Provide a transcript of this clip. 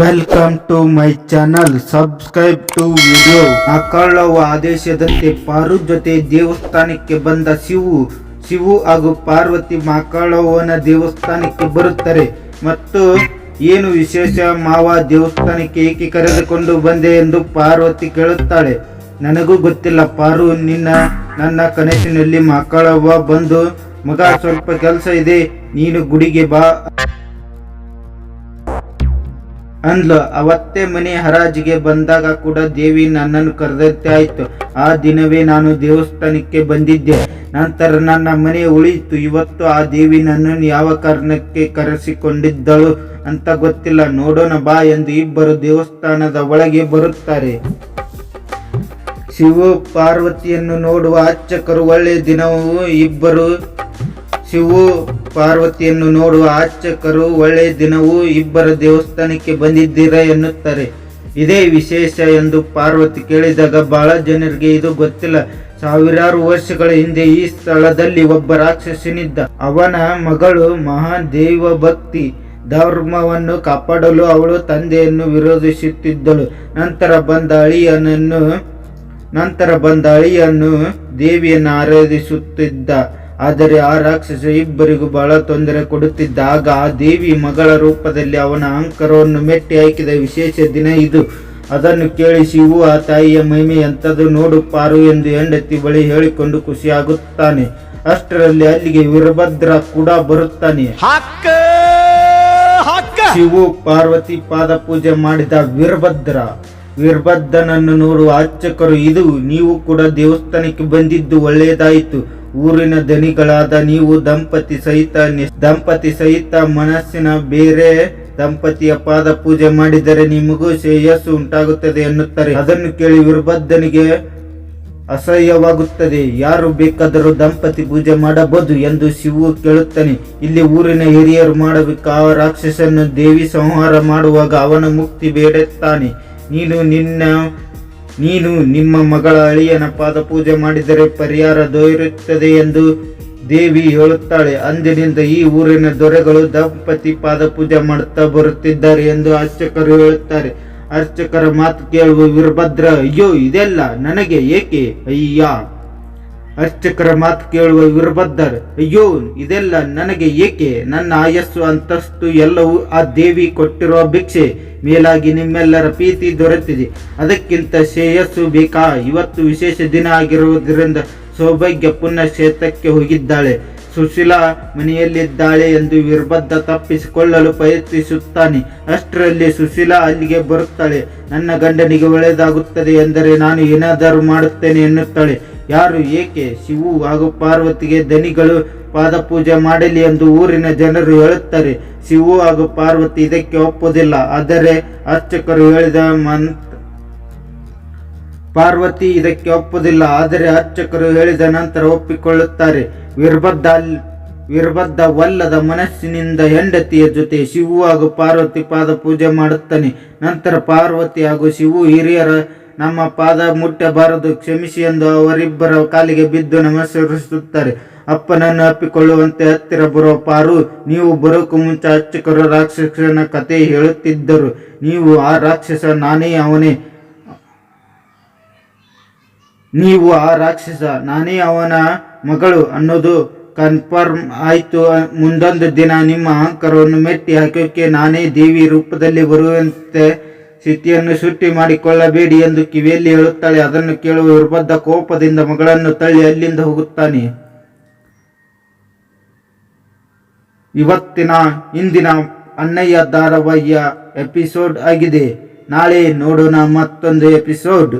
Welcome to my channel subscribe to video ಮಕ್ಕಳವ ಆದೇಶದಂತೆ ಪಾರು ಜೊತೆ ದೇವಸ್ಥಾನಕ್ಕೆ ಬಂದ ಶಿವು. ಶಿವು ಹಾಗೂ ಪಾರ್ವತಿ ಮಾಕಳವನ ದೇವಸ್ಥಾನಕ್ಕೆ ಬರುತ್ತಾರೆ. ಮತ್ತು ಏನು ವಿಶೇಷ ಮಾವ ದೇವಸ್ಥಾನಕ್ಕೆ ಏಕೆ ಕರೆದುಕೊಂಡು ಬಂದೆ ಎಂದು ಪಾರ್ವತಿ ಕೇಳುತ್ತಾಳೆ. ನನಗೂ ಗೊತ್ತಿಲ್ಲ ಪಾರು, ನಿನ್ನ, ನನ್ನ ಕನಸಿನಲ್ಲಿ ಮಕ್ಕಳವ್ವ ಬಂದು ಮಗ ಸ್ವಲ್ಪ ಕೆಲಸ ಇದೆ, ನೀನು ಗುಡಿಗೆ ಬಾ. ಅಂದ್ಲು, ಅವತ್ತೇ ಮನೆ ಹರಾಜಿಗೆ ಬಂದಾಗ ಕೂಡ ದೇವಿ ನನ್ನನ್ನು ಕರೆದಂತೆ ಆಯ್ತು. ಆ ದಿನವೇ ನಾನು ದೇವಸ್ಥಾನಕ್ಕೆ ಬಂದಿದ್ದೆ. ನಂತರ ನನ್ನ ಮನೆ ಉಳಿಯಿತು. ಇವತ್ತು ಆ ದೇವಿ ನನ್ನನ್ನು ಯಾವ ಕಾರಣಕ್ಕೆ ಕರೆಸಿಕೊಂಡಿದ್ದಳು ಅಂತ ಗೊತ್ತಿಲ್ಲ. ನೋಡೋಣ ಬಾ ಎಂದು ಇಬ್ಬರು ದೇವಸ್ಥಾನದ ಒಳಗೆ ಬರುತ್ತಾರೆ. ಶಿವ ಪಾರ್ವತಿಯನ್ನು ನೋಡುವ ಅರ್ಚಕರು ಒಳ್ಳೆಯ ದಿನವೂ ಇಬ್ಬರು ಶಿವು ಪಾರ್ವತಿಯನ್ನು ನೋಡುವ ಅರ್ಚಕರು ಒಳ್ಳೆಯ ದಿನವೂ ಇಬ್ಬರ ದೇವಸ್ಥಾನಕ್ಕೆ ಬಂದಿದ್ದೀರಾ ಎನ್ನುತ್ತಾರೆ. ಇದೇ ವಿಶೇಷ ಎಂದು ಪಾರ್ವತಿ ಕೇಳಿದಾಗ ಬಹಳ ಜನರಿಗೆ ಇದು ಗೊತ್ತಿಲ್ಲ. ಸಾವಿರಾರು ವರ್ಷಗಳ ಹಿಂದೆ ಈ ಸ್ಥಳದಲ್ಲಿ ಒಬ್ಬ ರಾಕ್ಷಸನಿದ್ದ. ಅವನ ಮಗಳು ಮಹಾದೇವ ಭಕ್ತಿ ಧರ್ಮವನ್ನು ಕಾಪಾಡಲು ಅವಳು ತಂದೆಯನ್ನು ವಿರೋಧಿಸುತ್ತಿದ್ದಳು. ನಂತರ ಬಂದ ಅಳಿಯನನ್ನು, ನಂತರ ಬಂದ ಅಳಿಯನ್ನು ದೇವಿಯನ್ನು ಆರಾಧಿಸುತ್ತಿದ್ದ. ಆದರೆ ಆ ರಾಕ್ಷಸ ಇಬ್ಬರಿಗೂ ಬಹಳ ತೊಂದರೆ ಕೊಡುತ್ತಿದ್ದಾಗ ಆ ದೇವಿ ಮಗಳ ರೂಪದಲ್ಲಿ ಅವನ ಅಹಂಕಾರವನ್ನು ಮೆಟ್ಟಿ ಹಾಕಿದ ವಿಶೇಷ ದಿನ ಇದು. ಅದನ್ನು ಕೇಳಿ ಶಿವು ಆ ತಾಯಿಯ ಮಹಿಮೆ ಎಂಥದ್ದು ನೋಡು ಪಾರು ಎಂದು ಹೆಂಡತಿ ಬಳಿ ಹೇಳಿಕೊಂಡು ಖುಷಿಯಾಗುತ್ತಾನೆ. ಅಷ್ಟರಲ್ಲಿ ಅಲ್ಲಿಗೆ ವೀರಭದ್ರ ಕೂಡ ಬರುತ್ತಾನೆ. ಶಿವು ಪಾರ್ವತಿ ಪಾದ ಪೂಜೆ ಮಾಡಿದ ವೀರಭದ್ರ. ವೀರಭದ್ರನನ್ನು ನೋಡುವ ಅರ್ಚಕರು ಇದು ನೀವು ಕೂಡ ದೇವಸ್ಥಾನಕ್ಕೆ ಬಂದಿದ್ದು ಒಳ್ಳೆಯದಾಯಿತು. ಊರಿನ ಧನಿಗಳಾದ ನೀವು ದಂಪತಿ ಸಹಿತ ದಂಪತಿ ಸಹಿತ ಮನಸ್ಸಿನ ಬೇರೆ ದಂಪತಿಯ ಪಾದ ಪೂಜೆ ಮಾಡಿದರೆ ನಿಮಗೂ ಶ್ರೇಯಸ್ಸು ಉಂಟಾಗುತ್ತದೆ ಎನ್ನುತ್ತಾರೆ. ಅದನ್ನು ಕೇಳಿ ವಿರ್ಬದ್ಧನಿಗೆ ಅಸಹ್ಯವಾಗುತ್ತದೆ. ಯಾರು ಬೇಕಾದರೂ ದಂಪತಿ ಪೂಜೆ ಮಾಡಬಹುದು ಎಂದು ಶಿವು ಕೇಳುತ್ತಾನೆ. ಇಲ್ಲಿ ಊರಿನ ಹಿರಿಯರು ಮಾಡಬೇಕು. ಆ ರಾಕ್ಷಸನ್ನು ದೇವಿ ಸಂಹಾರ ಮಾಡುವಾಗ ಅವನ ಮುಕ್ತಿ ಬೇಡುತ್ತಾನೆ. ನೀನು ನಿನ್ನ ನೀನು ನಿಮ್ಮ ಮಗಳ ಅಳಿಯನ ಪಾದ ಪೂಜೆ ಮಾಡಿದರೆ ಪರಿಹಾರ ದೊರೆಯುತ್ತದೆ ಎಂದು ದೇವಿ ಹೇಳುತ್ತಾಳೆ. ಅಂದಿನಿಂದ ಈ ಊರಿನ ದೊರೆಗಳು ದಂಪತಿ ಪಾದ ಪೂಜೆ ಮಾಡುತ್ತಾ ಬರುತ್ತಿದ್ದಾರೆ ಎಂದು ಅರ್ಚಕರು ಹೇಳುತ್ತಾರೆ. ಅರ್ಚಕರ ಮಾತು ಕೇಳುವ ವೀರಭದ್ರ, ಅಯ್ಯೋ, ಇದೆಲ್ಲ ನನಗೆ ಏಕೆ? ಅಯ್ಯ ಅರ್ಚಕರ ಮಾತು ಕೇಳುವ ವೀರಭದ್ರ ಅಯ್ಯೋ, ಇದೆಲ್ಲ ನನಗೆ ಏಕೆ? ನನ್ನ ಆಯಸ್ಸು, ಅಂತಸ್ತು ಎಲ್ಲವೂ ಆ ದೇವಿ ಕೊಟ್ಟಿರುವ ಭಿಕ್ಷೆ. ಮೇಲಾಗಿ ನಿಮ್ಮೆಲ್ಲರ ಪ್ರೀತಿ ದೊರೆತಿದೆ. ಅದಕ್ಕಿಂತ ಶ್ರೇಯಸ್ಸು ಬೇಕಾ? ಇವತ್ತು ವಿಶೇಷ ದಿನ ಆಗಿರುವುದರಿಂದ ಸೌಭಾಗ್ಯ ಪುನಃ ಕ್ಷೇತ್ರಕ್ಕೆ ಹೋಗಿದ್ದಾಳೆ. ಸುಶೀಲಾ ಮನೆಯಲ್ಲಿದ್ದಾಳೆ ಎಂದು ವೀರಭದ್ರ ತಪ್ಪಿಸಿಕೊಳ್ಳಲು ಪ್ರಯತ್ನಿಸುತ್ತಾನೆ. ಅಷ್ಟರಲ್ಲಿ ಸುಶೀಲಾ ಅಲ್ಲಿಗೆ ಬರುತ್ತಾಳೆ. ನನ್ನ ಗಂಡನಿಗೆ ಒಳ್ಳೆಯದಾಗುತ್ತದೆ ಎಂದರೆ ನಾನು ಏನಾದರೂ ಮಾಡುತ್ತೇನೆ ಎನ್ನುತ್ತಾಳೆ. ಯಾರು ಏಕೆ ಶಿವು ಹಾಗೂ ಪಾರ್ವತಿಗೆ ದನಿಗಳು ಪಾದ ಪೂಜೆ ಮಾಡಲಿ ಎಂದು ಊರಿನ ಜನರು ಹೇಳುತ್ತಾರೆ. ಶಿವು ಹಾಗೂ ಪಾರ್ವತಿ ಇದಕ್ಕೆ ಒಪ್ಪುವುದಿಲ್ಲ ಆದರೆ ಅರ್ಚಕರು ಹೇಳಿದ ಮನ್, ಪಾರ್ವತಿ ಇದಕ್ಕೆ ಒಪ್ಪುವುದಿಲ್ಲ ಆದರೆ ಅರ್ಚಕರು ಹೇಳಿದ ನಂತರ ಒಪ್ಪಿಕೊಳ್ಳುತ್ತಾರೆ. ವೀರಭದ್ರ ಅಲ್- ವೀರಭದ್ರ ವಲ್ಲದ ಮನಸ್ಸಿನಿಂದ ಹೆಂಡತಿಯ ಜೊತೆ ಶಿವು ಹಾಗೂ ಪಾರ್ವತಿ ಪಾದ ಪೂಜೆ ಮಾಡುತ್ತಾನೆ. ನಂತರ ಪಾರ್ವತಿ ಹಾಗೂ ಶಿವು ಹಿರಿಯರ ನಮ್ಮ ಪಾದ ಮುಟ್ಟಬಾರದು, ಕ್ಷಮಿಸಿ ಎಂದು ಅವರಿಬ್ಬರ ಕಾಲಿಗೆ ಬಿದ್ದು ನಮಸ್ಕರಿಸುತ್ತಾರೆ. ಅಪ್ಪನನ್ನು ಅಪ್ಪಿಕೊಳ್ಳುವಂತೆ ಹತ್ತಿರ ಬರುವ ಪಾರು, ನೀವು ಬರೋಕು ಮುಂಚೆ ಅರ್ಚಕರು ರಾಕ್ಷಸನ ಕತೆ ಹೇಳುತ್ತಿದ್ದರು. ನೀವು ಆ ರಾಕ್ಷಸ ನಾನೇ ಅವನೇ. ನೀವು ಆ ರಾಕ್ಷಸ ನಾನೇ ಅವನ ಮಗಳು ಅನ್ನೋದು ಕನ್ಫರ್ಮ್ ಆಯಿತು. ಮುಂದೊಂದು ದಿನ ನಿಮ್ಮ ಅಹಂಕಾರವನ್ನು ಮೆಟ್ಟಿ ಹಾಕೋಕೆ ನಾನೇ ದೇವಿ ರೂಪದಲ್ಲಿ ಬರುವಂತೆ ಸ್ಥಿತಿಯನ್ನು ಸೃಷ್ಟಿ ಮಾಡಿಕೊಳ್ಳಬೇಡಿ ಎಂದು ಕಿವಿಯಲ್ಲಿ ಹೇಳುತ್ತಾಳೆ. ಅದನ್ನು ಕೇಳುವ ವಿರ್ಬದ್ಧ ಕೋಪದಿಂದ ಮಗಳನ್ನು ತಳ್ಳಿ ಅಲ್ಲಿಂದ ಹೋಗುತ್ತಾನೆ. ಇವತ್ತಿನ ಇಂದಿನ ಅಣ್ಣಯ್ಯ ಧಾರಾವಾಹಿಯ ಎಪಿಸೋಡ್ ಆಗಿದೆ. ನಾಳೆ ನೋಡೋಣ ಮತ್ತೊಂದು ಎಪಿಸೋಡ್.